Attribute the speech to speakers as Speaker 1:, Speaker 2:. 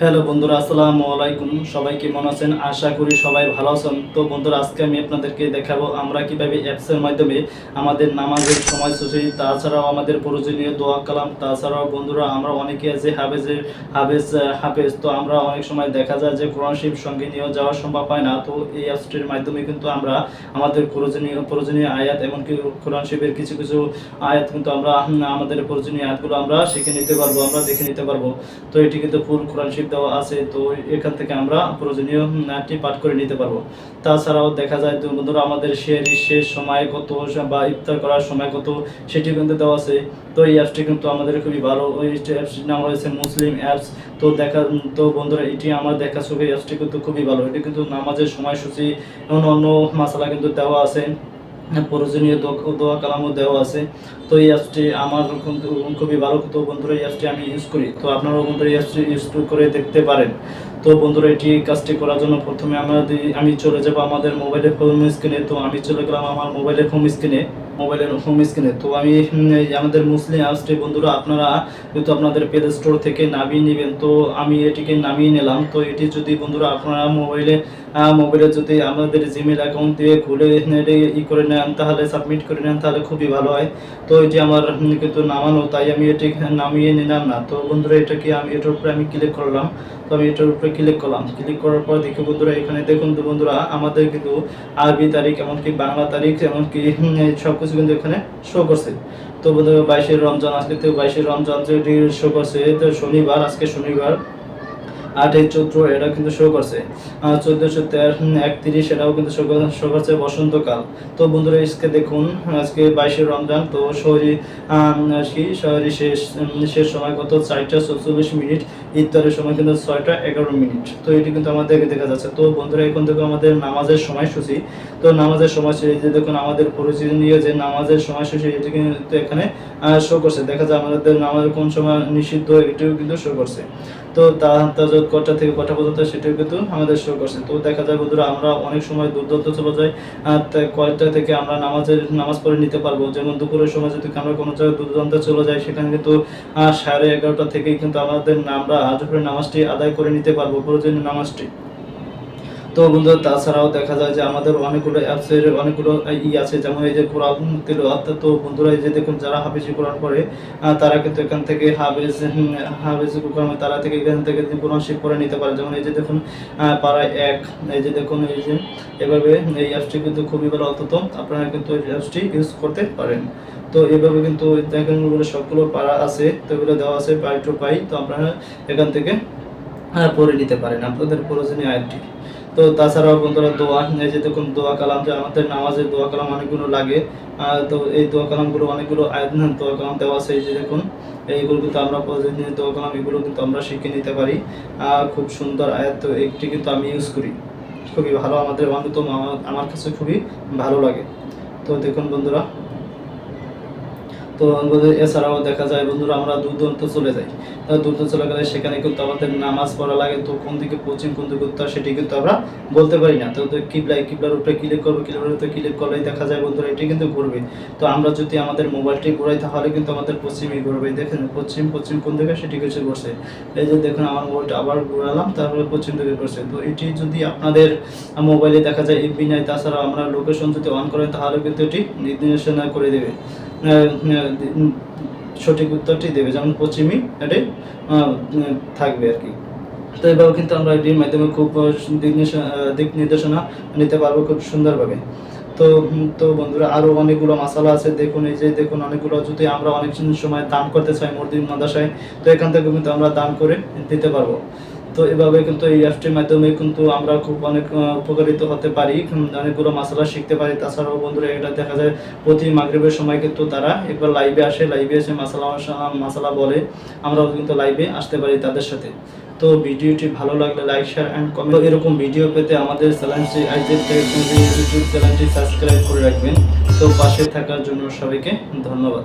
Speaker 1: Hello বন্ধুরা, আসসালামু আলাইকুম। সবাই কেমন আছেন? আশা করি সবাই ভালো আছেন। তো বন্ধুরা, আজকে আমি আপনাদেরকে দেখাবো আমরা কীভাবে অ্যাপসের মাধ্যমে আমাদের নামাজের সময়সূচি, তাছাড়াও আমাদের প্রয়োজনীয় দোয়া কালাম, তাছাড়াও বন্ধুরা, আমরা অনেকে আছে হাফেজের, হাফেজ হাফেজ। তো আমরা অনেক সময় দেখা যায় যে কোরআন শরীফ সঙ্গে নিয়ে যাওয়া সম্ভব হয় না। তো এই অ্যাপসটির মাধ্যমে কিন্তু আমরা আমাদের প্রয়োজনীয় প্রয়োজনীয় আয়াত, এমনকি কোরআন শরীফের কিছু কিছু আয়াত কিন্তু আমরা, আমাদের প্রয়োজনীয় আয়াতগুলো আমরা শিখে নিতে পারব, আমরা দেখে নিতে পারব। তো এটি কিন্তু ফুল কোরআন শরীফ দেওয়া আছে, তো এখান থেকে আমরা প্রয়োজনীয় নাটটি পাঠ করে নিতে পারব। তাছাড়াও দেখা যায়, তো বন্ধুরা, আমাদের শেয়ার শেষ সময় কত বা ইফতার করার সময় কত সেটি কিন্তু দেওয়া আছে। তো এই অ্যাপসটি কিন্তু আমাদের খুবই ভালো। ওই অ্যাপসটির নাম হয়েছে মুসলিম অ্যাপস। তো দেখা, তো বন্ধুরা, এটি আমার দেখা চোখে অ্যাপসটি কিন্তু খুবই ভালো। এটি কিন্তু নামাজের সময়সূচি এবং অন্য মশলা কিন্তু দেওয়া আছে। প্রয়োজনীয় দোয়া কালামও দেওয়া আছে। তো এই অ্যাপসটি আমার খুবই ভালো। তো বন্ধুরা, এই অ্যাপসটি আমি ইউজ করি। তো আপনারাও বন্ধুরা এই অ্যাপসটি ইউজ করে দেখতে পারেন। তো বন্ধুরা, এটি কাজটি করার জন্য প্রথমে আমাদের আমি চলে যাব আমাদের মোবাইলের হোম স্ক্রিনে তো আমি চলে গেলাম আমার মোবাইলের হোম স্ক্রিনে মোবাইলের হোম স্ক্রিনে তো আমি আমাদের মুসলিম অ্যাপসটি বন্ধুরা, আপনারা কিন্তু আপনাদের প্লে স্টোর থেকে নামিয়ে নেবেন, তো আমি এটিকে নামিয়ে নিলাম। তো এটি যদি, বন্ধুরা, আপনারা মোবাইলে মোবাইলে যদি আমাদের জিমেল অ্যাকাউন্ট দিয়ে খুলে ই করে নেন, তাহলে সাবমিট করে নেন, তাহলে খুবই ভালো হয়। তো এটি আমার কিন্তু নামানো, তাই আমি এটি নামিয়ে নিলাম না। তো বন্ধুরা, এটাকে আমি, এটার উপরে আমি ক্লিক করলাম। তো আমি এটার উপরে ক্লিক করলাম। ক্লিক করার পর দেখি, বন্ধুরা, এখানে দেখুন তো বন্ধুরা, আমাদের কিন্তু আরবি তারিখ, এমনকি বাংলা তারিখ, এমনকি সব কিছু কিন্তু এখানে শো করছে। তো বন্ধুরা, বাইশে রমজান, আজকে তো বাইশে রমজান যে শো করছে, তো শনিবার, আজকে শনিবার। আটই চৈত্র এটা কিন্তু শো করছে। চোদ্দশো একত্রিশ এটাও কিন্তু শো করছে বসন্তকাল। তো বন্ধুরা, আজকে দেখুন, আজকে বাইশে রমজান, তো শহরি শহরি শেষ শেষ সময় কত? চারটা চল্লিশ মিনিট, ইফতারের সময় কিন্তু ছয়টা এগারো মিনিট। তো এটি কিন্তু আমাদের দেখা যাচ্ছে। তো বন্ধুরা, এখন থেকে আমাদের নামাজের সময়সূচি। তো নামাজের সময়সূচি যে দেখুন, আমাদের প্রয়োজনীয় যে নামাজের সময়সূচি, এটি কিন্তু এখানে শো করছে। দেখা যায় আমাদের নামাজের কোন সময় নিষিদ্ধ, এটিও কিন্তু শো করছে। তো তা কটা থেকে কটা পর্যন্ত সেটাও কিন্তু আমাদের শো করছে। তো দেখা যায় বন্ধুরা, আমরা অনেক সময় দুর্দান্ত চলে যাই কয়টা থেকে আমরা নামাজের, নামাজ পড়ে নিতে পারব। যেমন দুপুরের সময় যদি আমরা কোনো জায়গায় দুর্দান্ত চলে যাই, সেখানে কিন্তু সাড়ে এগারোটা থেকেই কিন্তু আমাদের আমরা আজকের নামাজটি আদায় করে নিতে পারব, প্রয়োজনীয় নামাজটি। তো বন্ধুরা তাছাড়াও দেখা যায় যে আমাদের অনেকগুলো অ্যাপসের অনেকগুলো ই আছে, যেমন এই যে কোরআন অর্থাৎ তো বন্ধুরা, এই যে দেখুন, যারা হাফিজি কোরআন পড়ে তারা কিন্তু এখান থেকে হাফেজ হাফেজ কোরআন তারা থেকে এখান থেকে কোরআন শিখ করে নিতে পারে। যেমন এই যে দেখুন পাড়ায় এক, এই যে দেখুন, এই যে এভাবে এই অ্যাপসটি কিন্তু খুবই ভালো। অন্তত আপনারা কিন্তু এই অ্যাপসটি ইউজ করতে পারেন। তো এভাবে কিন্তু দেখেন সবগুলো পাড়া আছে, তো এগুলো দেওয়া আছে পাই টু পাই তো আপনারা এখান থেকে পড়ে নিতে পারেন। আপনাদের প্রয়োজনীয় আয়াতটি তো তাছাড়াও বন্ধুরা দোয়া এই যে দেখুন দোয়া কালাম যে আমাদের নামাজের দোয়া কালাম অনেকগুলো লাগে। তো এই দোয়া কালামগুলো অনেকগুলো দোয়া কালাম দেওয়া আছে এই যে দেখুন, এইগুলো কিন্তু আমরা প্রতিদিন দোয়া কালাম, এগুলো কিন্তু আমরা শিখে নিতে পারি। খুব সুন্দর আয়াত, তো একটি কিন্তু আমি ইউজ করি। খুবই ভালো, আমাদের অন্তত আমার কাছে খুবই ভালো লাগে। তো দেখুন বন্ধুরা তো বন্ধুরা, এছাড়াও দেখা যায় বন্ধুরা আমরা দূর চলে যাই। দূর চলে গেলে সেখানে কিন্তু আমাদের নামাজ পড়া লাগে তো কোন দিকে পশ্চিম কোন দিকে উত্তর সেটি কিন্তু আমরা বলতে পারি না। তো কিবলাই কিবলার উপরে ক্লিক করব কিবলার উপরে ক্লিক করলেই দেখা যায় বন্ধুরা এটি কিন্তু ঘুরবে। তো আমরা যদি আমাদের মোবাইলটি ঘুরাই তাহলে কিন্তু আমাদের পশ্চিমই ঘুরবে। দেখেন পশ্চিম পশ্চিম কোন দিকে সেটি কিছু করছে এই যে দেখুন আমার মোবাইলটা আবার ঘুরালাম তারপরে পশ্চিম দিকে করছে তো এটি যদি আপনাদের মোবাইলে দেখা যায় এমবি নাই তাছাড়া আমরা লোকেশন যদি অন করেন তাহলে কিন্তু এটি নির্দেশনা করে দেবে। সঠিক উত্তরটি দেবে, যেমন পশ্চিমী এটি থাকবে আর কি। তো এভাবে কিন্তু আমরা এটির মাধ্যমে খুব দিক নির্দেশনা- নিতে পারব খুব সুন্দরভাবে। তো তো বন্ধুরা আরও অনেকগুলো মশালা আছে, দেখুন এই যে, দেখুন অনেকগুলো, যদি আমরা অনেক সময় দান করতে চাই মসজিদ মাদ্রাসায়, তো এখান থেকে কিন্তু আমরা দান করে দিতে পারব। তো এভাবে কিন্তু এই অ্যাপটির মাধ্যমে কিন্তু আমরা খুব অনেক উপকারিত হতে পারি। অনেকগুলো মশলা শিখতে পারি। তাছাড়াও বন্ধুরা, এটা দেখা যায় প্রতি মাগরিবের সময় কিন্তু তারা একবার লাইভে আসে। লাইভে এসে মশলা মশলা বলে। আমরাও কিন্তু লাইভে আসতে পারি তাদের সাথে। তো ভিডিওটি ভালো লাগলে লাইক শেয়ার অ্যান্ড কমেন্ট এরকম ভিডিও পেতে আমাদের চ্যানেলটি ইউটিউব চ্যানেলটি সাবস্ক্রাইব করে রাখবেন। তো পাশে থাকার জন্য সবাইকে ধন্যবাদ।